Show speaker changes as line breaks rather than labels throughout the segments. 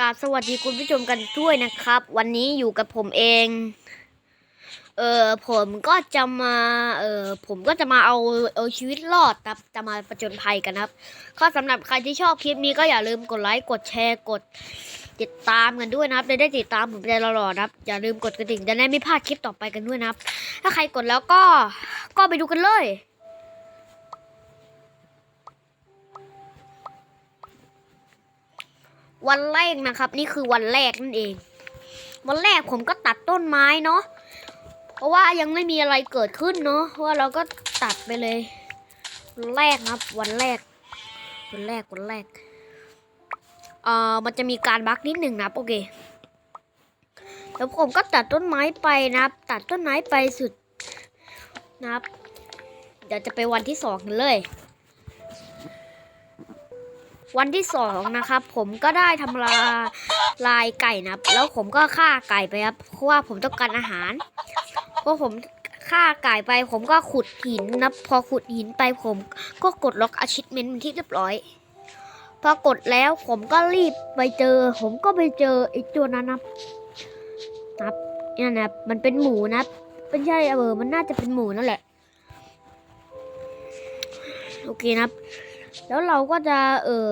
กราบสวัสดีคุณผู้ชมกันด้วยนะครับ วันนี้อยู่กับผมเอง เออผมก็จะมาเออผมก็จะมาเอาเอาชีวิตรอดครับจะมาประจนภัยกันครับก็สำหรับใครที่ชอบคลิปนี้ก็อย่าลืมกดไลค์กดแชร์กด ติดตามกันด้วยนะครับจะได้ติดตามผมใจตลอดนะครับ อย่าลืมกดกระดิ่งจะได้ไม่พลาดคลิปต่อไปกันด้วยนะครับ ถ้าใครกดแล้วก็ก็ไปดูกันเลย วันแรกนะครับ นี่คือวันแรกนั่นเอง วันแรกผมก็ตัดต้นไม้เนาะเพราะว่ายังไม่มีอะไรเกิดขึ้นเนาะเพราะว่าเราก็ตัดไปเลยวันแรกครับ วันแรก วันแรกวันแรกเอ่อมันจะมีการบั๊กนิดหนึ่งนับโอเคแล้วผมก็ตัดต้นไม้ไปนับตัดต้นไม้ไปสุดนะครับเดี๋ยวจะไปวันที่สองกันเลย วันที่สองนะครับ ผมก็ได้ทำลายลายไก่นะแล้วผมก็ฆ่าไก่ไปครับเพราะว่าผมต้องการอาหารเพอผมฆ่าไก่ไป ผมก็ขุดหินนะพอขุดหินไปผม ก็กดล็อกอาชิ m เมนต์ที่เรียบร้อยพอกดแล้วผมก็รีบไปเจอ ผมก็ไปเจอไอ้ตัวนั้นนะครับนะครับนั่นะครับมันเป็นหมูนะไม่ใช่เออมันน่าจะเป็นหมูนั่นแหละ โอเคนะครับ แล้วเราก็จะเออ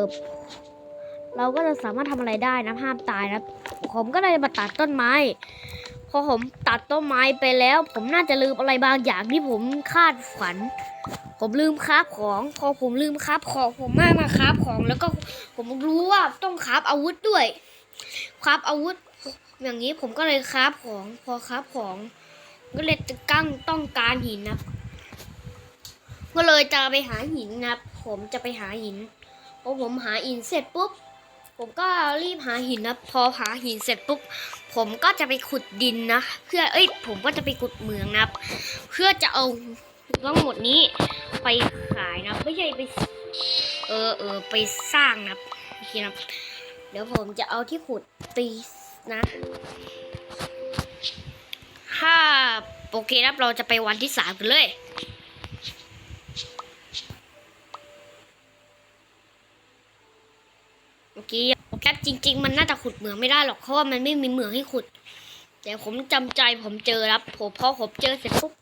เราก็จะสามารถทำอะไรได้นะห้ามตายนะผมก็เลยมาตัดต้นไม้ พอผมตัดต้นไม้ไปแล้ว ผมน่าจะลืมอะไรบางอย่างที่ผมคาดฝัน ผมลืมคราฟของ พอผมลืมคราฟของผมมากมาคราฟของ แล้วก็ผมรู้ว่าต้องคราฟอาวุธด้วยคราฟอาวุธ อย่างนี้ผมก็เลยคราฟของ พอคราฟของ ก็เลยจะกั้งต้องการหินนะก็เลยจะไปหาหินนะครับ ผมจะไปหาหินพอผมหาหินเสร็จปุ๊บ ผมก็รีบหาหินนะ พอหาหินเสร็จปุ๊บ ผมก็จะไปขุดดินนะ เพื่อ เอ้ย ผมก็จะไปขุดเหมืองนะเพื่อจะเอาทั้งหมดนี้ไปขายนะ ไม่ใช่ไป เออเออไปสร้างนะโอเคนะ เดี๋ยวผมจะเอาที่ขุดตีนะถ้าโอเคครับเราจะไปวันที่สามกันเลย เมื่อกี้แคป จริง ๆ มันน่าจะขุดเหมืองไม่ได้หรอกเพราะว่ามันไม่มีเหมืองให้ขุด แต่ผมจำใจผมเจอครับผมพอผมเจอเสร็จปุ๊บ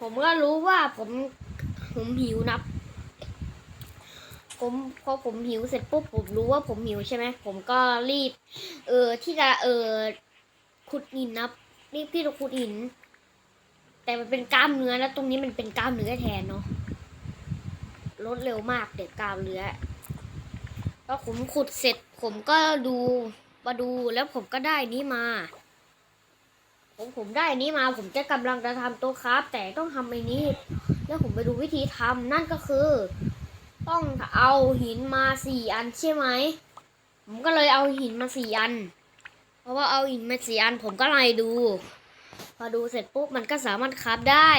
ผมก็รู้ว่าผมผมหิวนะผมพอผมหิวเสร็จปุ๊บผมรู้ว่าผมหิวใช่ไหมผมก็รีบ เออที่จะเออขุดหินนะรีบที่จะขุดหิน แต่มันเป็นกล้ามเนื้อแล้วตรงนี้มันเป็นกล้ามเนื้อแทนเนาะลดเร็วมากเด็กกล้ามเนื้อ พอผมขุดเสร็จ ผมก็ดูมาดูแล้วผมก็ได้นี้มา ผมผมได้นี้มา ผมจะกำลังจะทำโต๊ะครับแต่ต้องทำไอ้นี้ แล้วผมไปดูวิธีทำนั่นก็คือ ต้องเอาหินมาสี่อันใช่ไหมผมก็เลยเอาหินมาสี่อัน เพราะว่าเอาหินมาสี่อัน ผมก็เลยดู พอดูเสร็จปุ๊บมันก็สามารถคราฟได้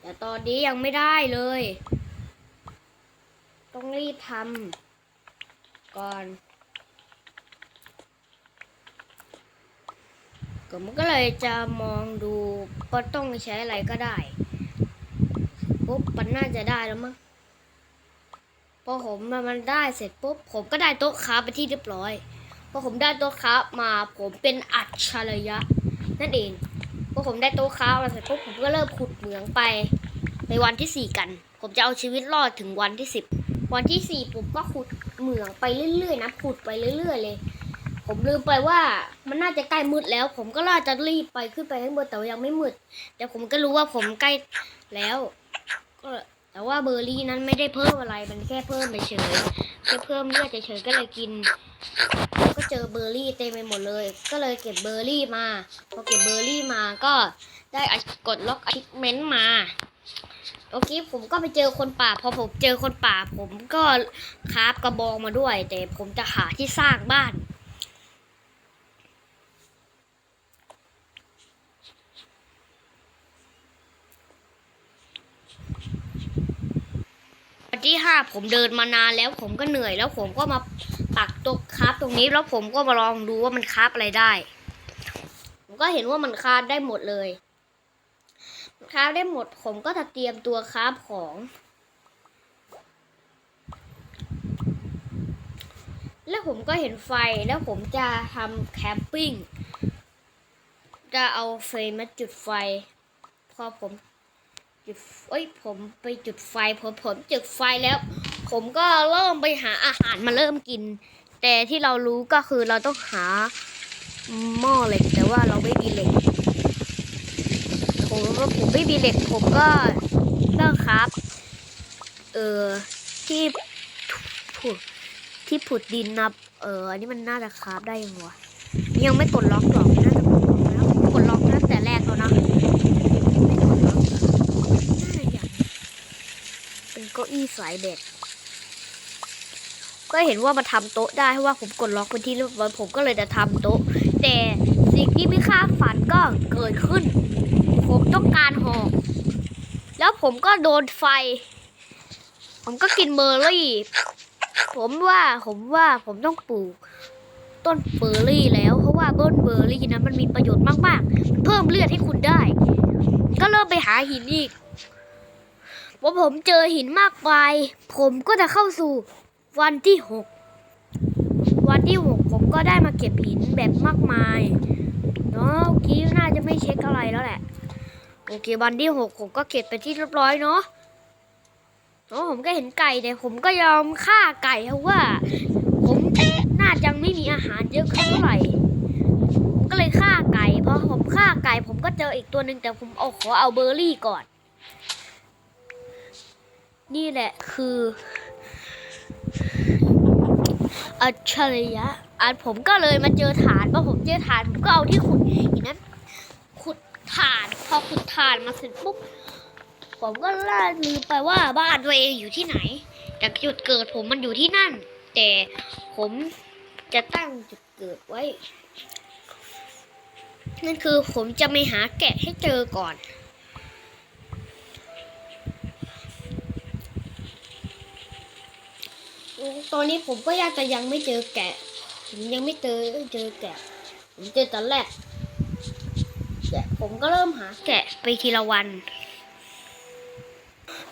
แต่ตอนนี้ยังไม่ได้เลย ต้องรีบทำก่อนก็มันก็เลยจะมองดูก็ต้องใช้อะไรก็ได้ปุ๊บมันน่าจะได้แล้วมั้งพอผมมันได้เสร็จปุ๊บผมก็ได้โต๊ะค้าไปที่เรียบร้อยพอผมได้โต๊ะค้ามาผมเป็นอัจฉริยะ นั่นเองพอผมได้โต๊ะค้ามาเสร็จปุ๊บผมก็เริ่มขุดเหมืองไป ในวันที่สี่กัน ผมจะเอาชีวิตรอดถึงวันที่สิบ วันที่สี่ผมก็ขุดเหมืองไปเรื่อยๆนะขุดไปเรื่อย ๆ เลย ผมลืมไปว่ามันน่าจะใกล้มืดแล้ว ผมก็ล่าจะรีบไปขึ้นไปข้างบนแต่ว่ายังไม่มืด แต่ผมก็รู้ว่าผมใกล้แล้ว ก็ แต่ว่าเบอร์รี่นั้นไม่ได้เพิ่มอะไรมันแค่เพิ่มไปเฉยแค่เพิ่มเลือดเฉยก็เลยกิน ก็เจอเบอร์รี่เต็มไปหมดเลย ก็เลยเก็บเบอร์รี่มาพอเก็บเบอร์รี่มาก็ได้กดล็อกอิเมนต์มาโอเคผมก็ไปเจอคนป่า พอผมเจอคนป่า ผมก็คราฟกระบองมาด้วย แต่ผมจะหาที่สร้างบ้าน วันที่ห้าผมเดินมานานแล้วผมก็เหนื่อยแล้วผมก็มาปักตกคราฟตรงนี้แล้วผมก็มาลองดูว่ามันคราฟอะไรได้ ผมก็เห็นว่ามันคราฟได้หมดเลยคราฟได้หมด ผมก็จะเตรียมตัวคราฟของ แล้วผมก็เห็นไฟแล้วผมจะทำแคมปิ้งจะเอาเฟมมาจุดไฟ พอผม จุดเอ้ยผมไปจุดไฟพอผมจุดไฟแล้ว ผมก็เริ่มไปหาอาหารมาเริ่มกิน แต่ที่เรารู้ก็คือเราต้องหาหม้อเหล็กแต่ว่าเราไม่มีเหล็กผมว่าผมไม่มีเหล็กผมก็เลิกครับ เออที่ผุดที่ผุดดินนับเอออันนี้มันน่าจะคราฟได้ยังวะยังไม่กดล็อกหรอกน่าจะกดล็อกแล้วกดล็อกตั้งแต่แรกแล้วนะไม่กดล็อกน่าจะอย่างเป็นเก้าอี้สายเด็ดก็เห็นว่ามาทำโต๊ะได้เพราะว่าผมกดล็อกไปที่เรียบร้อยผมก็เลยจะทำโต๊ะ แต่สิ่งที่ไม่คาดฝันก็เกิดขึ้น ผมต้องการหอกแล้วผมก็โดนไฟ ผมก็กินเบอร์รี่ ผมว่าผมว่าผมต้องปลูก ต้นเบอร์รี่แล้วเพราะว่าต้นเบอร์รี่นะมันมีประโยชน์มากๆมันเพิ่มเลือดให้คุณได้ ก็เริ่มไปหาหินอีก พอผมเจอหินมากมาย ผมก็จะเข้าสู่วันที่หกวันที่หกผมก็ได้มาเก็บหินแบบมากมายเนาะเมื่อกี้น่าจะไม่เช็คอะไรแล้วแหละ โอเควันที่หกผมก็เก็บไปที่เรียบร้อยเนาะเนาะผมก็เห็นไก่แต่ผมก็ยอมฆ่าไก่เพราะว่า ผมน่าจะไม่มีอาหารเยอะเท่าไหร่ก็เลยฆ่าไก่พอผมฆ่าไก่ผมก็เจออีกตัวหนึ่งแต่ผมเอาขอเอาเบอร์รี่ก่อน นี่แหละคือ อัจฉริยะอันผมก็เลยมาเจอฐานพอผมเจอฐานผมก็เอาที่ขุดหินนั้นขุดฐาน พอขุดฐานมาเสร็จปุ๊บผมก็ล่าลืมไปว่าบ้านตัวเองอยู่ที่ไหน แต่จุดเกิดผมมันอยู่ที่นั่น แต่ผมจะตั้งจุดเกิดไว้ นั่นคือผมจะไม่หาแกะให้เจอก่อน ตอนนี้ผมก็ยากจะยังไม่เจอแกะ ผมยังไม่เจอเจอแกะ ผมเจอตอนแรกแกะผมก็เริ่มหาแกะไปทีละวัน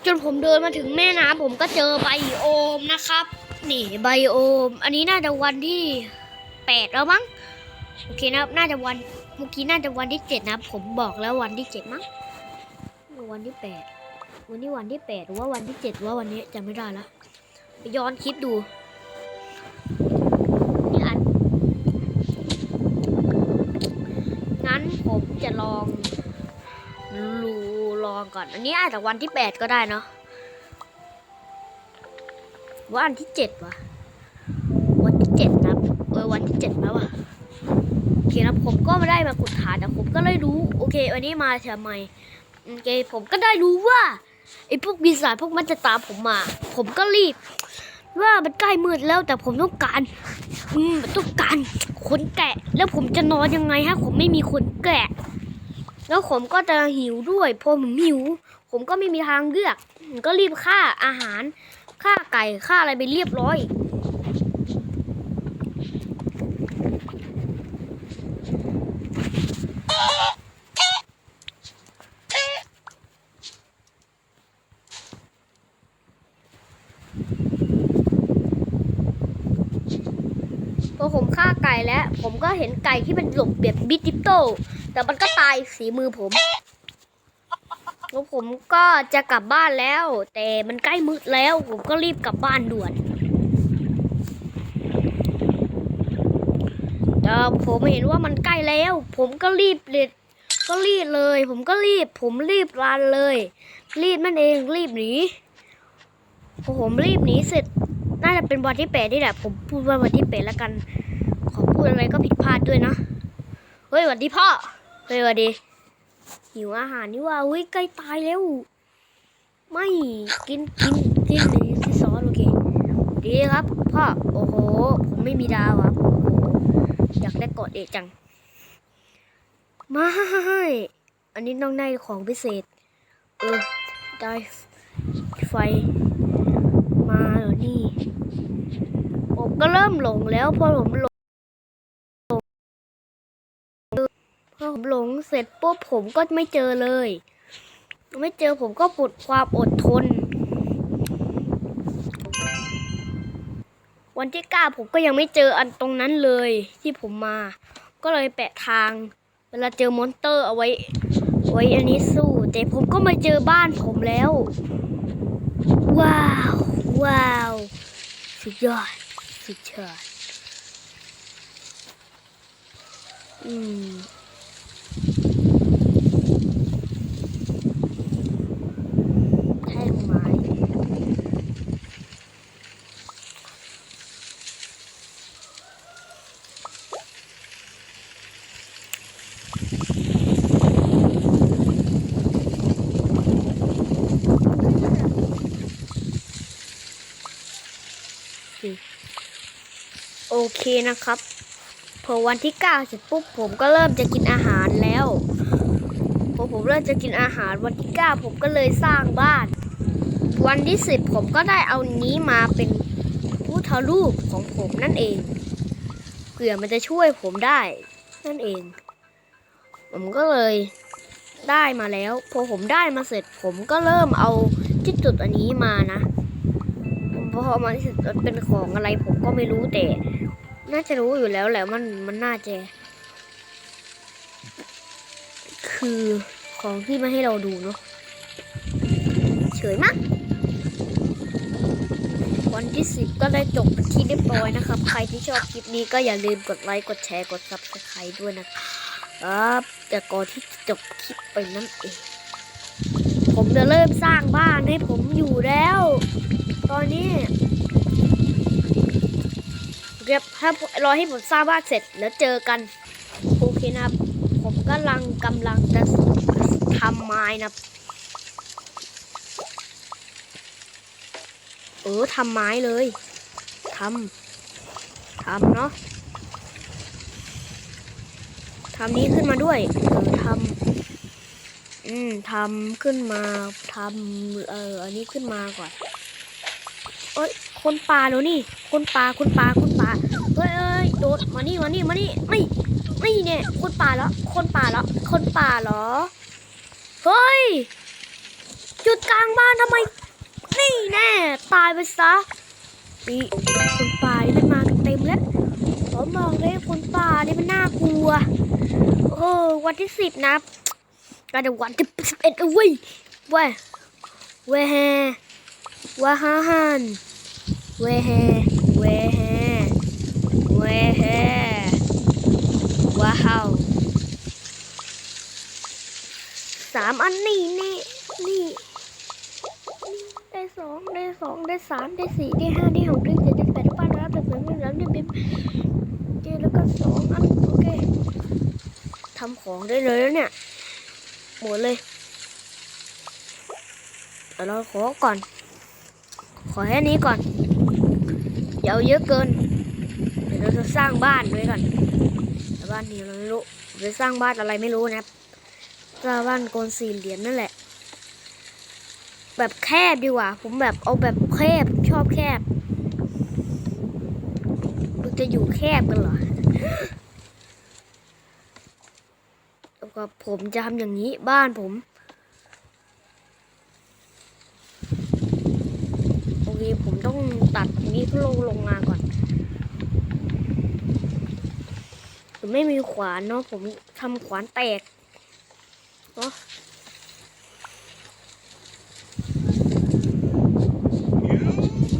จนผมเดินมาถึงแม่น้ำผมก็เจอไบโอมนะครับ นี่ไบโอม อันนี้น่าจะวันที่แปดแล้วมั้ง โอเคนะครับ น่าจะวันเมื่อกี้น่าจะวันที่เจ็ดนะ ผมบอกแล้ววันที่เจ็ดมั้ง วันที่แปดวันนี้วันที่แปดหรือว่าวันที่เจ็ดว่าวันนี้จำไม่ได้ละ ย้อนคลิปดูนี่อันงั้นผมจะลองรูลองก่อน อันนี้อาจจะวันที่แปดก็ได้เนาะว่าอันที่เจ็ดวะวันที่เจ็ดนะเออวันที่เจ็ดแล้ววะโอเคนะผมก็ไม่ได้มากุดฐานแต่ผมก็เลยรู้ โอเค วันนี้มาทำไมโอเค ผมก็ได้รู้ว่า ไอ้พวกปีศาจพวกมันจะตามผมมา ผมก็รีบ ว่ามันใกล้มืดแล้วแต่ผมต้องการอืมต้องการขนแกะ แล้วผมจะนอนยังไงฮะ ผมไม่มีขนแกะ แล้วผมก็จะหิวด้วยพอผมหิว ผมก็ไม่มีทางเลือกผมก็รีบฆ่าอาหารฆ่าไก่ฆ่าอะไรไปเรียบร้อย พอผมฆ่าไก่แล้ว ผมก็เห็นไก่ที่มันหลบแบบบิติปโต แต่มันก็ตายสีมือผมแล้วผมก็จะกลับบ้านแล้ว แต่มันใกล้มืดแล้ว ผมก็รีบกลับบ้านด่วนแต่ผมเห็นว่ามันใกล้แล้ว ผมก็รีบเลยก็รีบเลย ผมก็รีบ ผมรีบรันเลย รีบนั่นเองรีบหนีพอผมรีบหนีเสร็จ น่าจะเป็นวันที่แปดนี่แหละ ผมพูดว่าวันที่แปดแล้วกัน ขอพูดอะไรก็ผิดพลาดด้วยนะ เฮ้ยสวัสดีพ่อ เฮ้ยสวัสดี หิวอาหารนี่ว่าเฮ้ยใกล้ตายแล้ว ไม่กินกินกินหรือที่ซอสโอเค ดีครับพ่อ โอ้โห ผมไม่มีดาวครับ อยากได้กอดเอกจังไม่อันนี้ต้องได้ของพิเศษ เออได้ไฟมาเหรอนี่ ผมก็เริ่มหลงแล้วพอผมหลงพอผมหลงเสร็จปุ๊บผมก็ไม่เจอเลย ไม่เจอผมก็ปลดความอดทน วันที่เก้าผมก็ยังไม่เจออันตรงนั้นเลยที่ผมมา ก็เลยแปะทาง เวลาเจอมอนเตอร์เอาไว้ไว้อันนี้สู้แต่ผมก็มาเจอบ้านผมแล้ว ว้าว ว้าว สุดยอด สุดยอด อืม แท่งไม้ โอ เคนะครับพอวันที่เก้าเสร็จปุ๊บผมก็เริ่มจะกินอาหารแล้วพอผมเริ่มจะกินอาหารวันที่เก้าผมก็เลยสร้างบ้าน วันที่สิบผมก็ได้เอานี้มาเป็นพุทธรูปของผมนั่นเองเผื่อมันจะช่วยผมได้ นั่นเอง ผมก็เลยได้มาแล้ว พอผมได้มาเสร็จผมก็เริ่มเอาที่จุดอันนี้มานะพอเอามาที่จุดมันเป็นของอะไรผมก็ไม่รู้แต่ น่าจะรู้อยู่แล้วแหละมันมันน่าจะ คือของที่มาให้เราดูเนาะเฉยมากวันที่สิบก็ได้จบที่เรียบร้อยนะครับ ใครที่ชอบคลิปนี้ก็อย่าลืมกดไลค์กดแชร์กด subscribe ด้วยนะครับแต่ก่อนที่จะจบคลิปไปนั่นเอง ผมจะเริ่มสร้างบ้านให้ผมอยู่แล้ว ตอนนี้ เรียบถ้ารอให้ผมสร้างบ้านเสร็จแล้วเจอกันโอเคนะครับ ผมกำลังกำลังจะทำไม้นะครับเออทำไม้เลยทำทำเนาะทำนี้ขึ้นมาด้วยเออทำอืมทำขึ้นมาทำเอออันนี้ขึ้นมาก่อนเอ้ย คนป่าแล้วนี่ คนป่าคนป่าคนป่าเฮ้ยเอ้ยโดดมานี่มานี่มานี่ไม่ไม่เนี่ยคนป่าแล้วคนป่าแล้วคนป่าเหรอเฮ้ยจุดกลางบ้านทำไม นี่แน่ตายไปซะนี่คนป่านี่มันมากันเต็มแล้วผมบอกเลยคนป่านี่มันน่ากลัวเออวันที่สิบนะกลายเป็นวันที่สิบเอ็ดเว้ยเว้ยเว้ยแฮว่าฮ่าฮัน เว้ยแฮเว้ยแฮเว้ยแฮว้าวสามอันนี่นี่นี่ได้สองได้สองได้สามได้สี่ได้ห้าได้หกได้เจ็ดได้แปดได้เก้าได้สิบได้สิบเอ็ดได้สิบสองได้สิบเจ็ดแล้วก็สองอันโอเคทำของได้เลยแล้วเนี่ยหมดเลยเราขอก่อน ขอแค่นี้ก่อน อย่าเอาเยอะเกิน เดี๋ยวเราจะสร้างบ้านด้วยก่อนแต่บ้านนี้เราไม่รู้จะสร้างบ้านอะไรไม่รู้นะครับสร้างบ้านโกนสี่เหลี่ยมนั่นแหละ แบบแคบดีกว่า ผมแบบเอาแบบแคบผมชอบแคบมันจะอยู่แคบกันเหรอแล้วก็ผมจะทำอย่างนี้บ้านผมโอเคผมต้อง ตัดนี้ลงลงมาก่อนผมไม่มีขวานเนาะผมทำขวานแตกเนาะ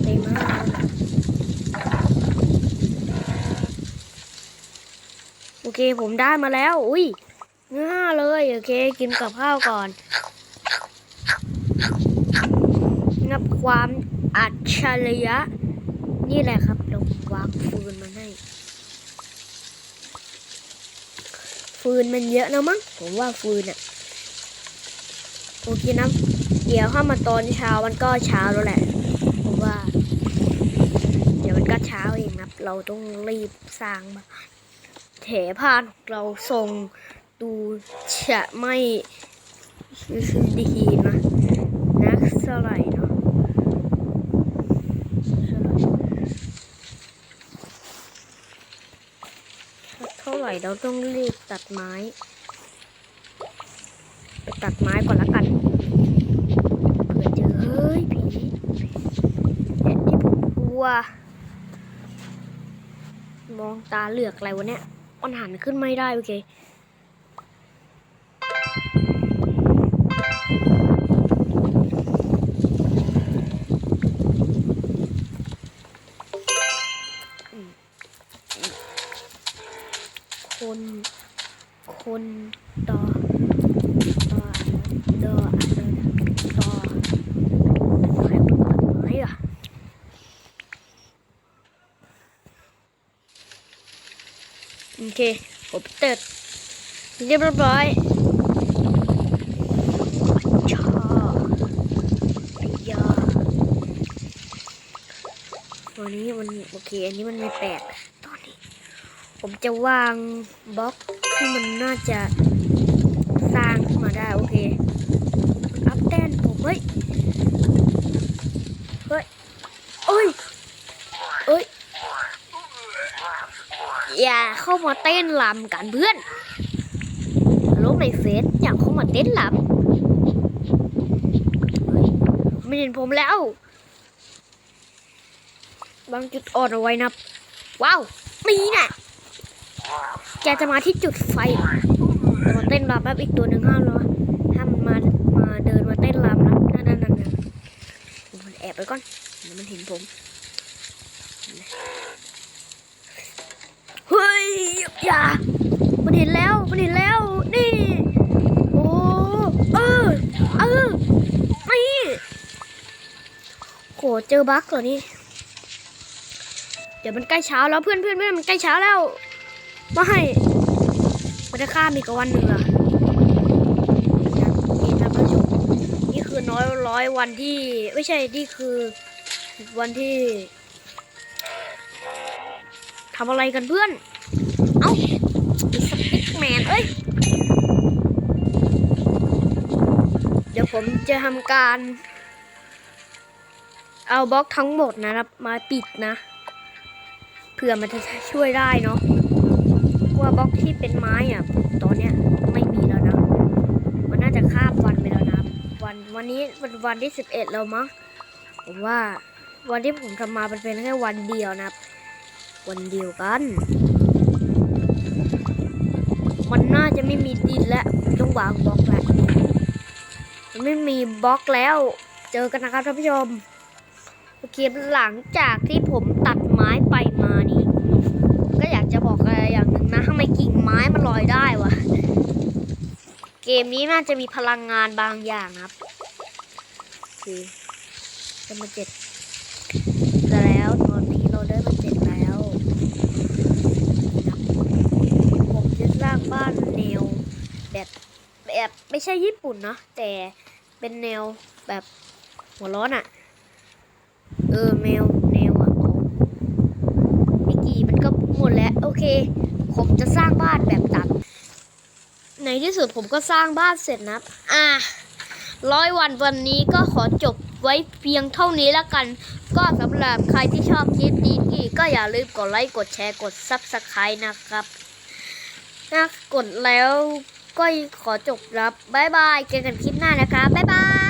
เต็มมากโอเคผมได้มาแล้ว อุ้ยง่าเลย โอเค กินกับข้าวก่อนนับความ อัจฉริยะ นี่แหละครับเราวางฟืนมาให้ ฟืนมันเยอะนะมั้งผมว่าฟืนอะโอเคนะเดี๋ยวถ้ามาตอนเช้ามันก็เช้าแล้วแหละผมว่า เดี๋ยวมันก็เช้าเองครับ เราต้องรีบสร้างบ้านแถพานเราทรงดูจะไม่ดีนะนักเท่าไหร่ เนาะเท่าไหร่เราต้องรีบตัดไม้ไปตัดไม้ก่อนละกันเผื่อเจอเฮ้ยผีเนี่ยที่ผมกลัว มองตาเหลือกอะไรวะเนี่ยมันหันขึ้นไม่ได้โอเค คน คนต่อต่อต่อต่อใครคนตัดไม้อะโอ เคผมเติดเรียบร้อยชาไอ้ยาวันนี้มันโอเค อันนี้มันไม่แปลกตอนนี้ ผมจะวางบล็อกที่มันน่าจะสร้างขึ้นมาได้โอเคมันอัพแต้นผมเฮ้ย เฮ้ยเอ้ยเอ้ย อย่า เข้ามาเต้นลำกันเพื่อนลงในเฟซอยากเข้ามาเต้นลำเฮ้ยไม่เห็นผมแล้ว บางจุดอ่อนเอาไว้นะ ว้าวนี่น่ะแกจะมาที่จุดไฟจะมาเต้นรำแป๊บอีกตัวหนึ่งห้ามแล้วห้ามมันมา มาเดินมาเต้นรำนะนั่นนั่นนั่นนั่นแอบไปก่อนเดี๋ยวมันเห็นผม เฮ้ย อย่ามันเห็นแล้วมันเห็นแล้ว นี่ โอ้เออเออนี่โหเจอบั๊กเหรอนี่ เดี๋ยวมันใกล้เช้าแล้วเพื่อนเพื่อนเพื่อนมันใกล้เช้าแล้วไม่มันจะข้ามอีกวันหนึ่งเหรอนี่ท่านผู้ชมนี่คือน้อยร้อยวันที่ไม่ใช่นี่คือวันที่ทำอะไรกันเพื่อน นเอ้ย เดี๋ยวผมจะทำการ เอาบล็อกทั้งหมดนะครับ มาปิดนะ เผื่อมันจะช่วยได้เนาะว่าบล็อกที่เป็นไม้อะตอนเนี้ยไม่มีแล้วนะ มันน่าจะข้ามวันไปแล้วนะ วันวันนี้เป็นวันที่สิบเอ็ดแล้วมั้งผมว่าวันที่ผมทำมาเป็นแค่วันเดียวนะ วันเดียวกัน ไม่มีดินแล้วต้องวางบล็อกแล้วมันไม่มีบล็อกแล้ว เจอกันนะครับท่านผู้ชมโอเคหลังจากที่ผมตัดไม้ไปมานี่ ก็อยากจะบอกอะไรอย่างหนึ่งนะทำไมกิ่งไม้มันลอยได้วะเกมนี้น่าจะมีพลังงานบางอย่างครับโอเคได้มาเจ็ดแล้วตอนนี้เราได้มาเจ็ดแล้วผมจะสร้างบ้านแนว แบบแบบไม่ใช่ญี่ปุ่นเนาะแต่เป็นแนวแบบหัวร้อนอะ่ะ เออแมวแนวอะมิกกี้มันก็หมดแล้ว โอเค ผมจะสร้างบ้านแบบตัดในที่สุดผมก็สร้างบ้านเสร็จนับอะร้อยวันวันนี้ก็ขอจบไว้เพียงเท่านี้แล้วกัน ก็สำหรับใครที่ชอบคลิปนี้ก็อย่าลืมกดไลค์ กดแชร์ กด Subscribe นะครับนะกดแล้ว ก็ขอจบรับ บ๊ายบาย เจอกันคลิปหน้านะคะบบ๊ายบาย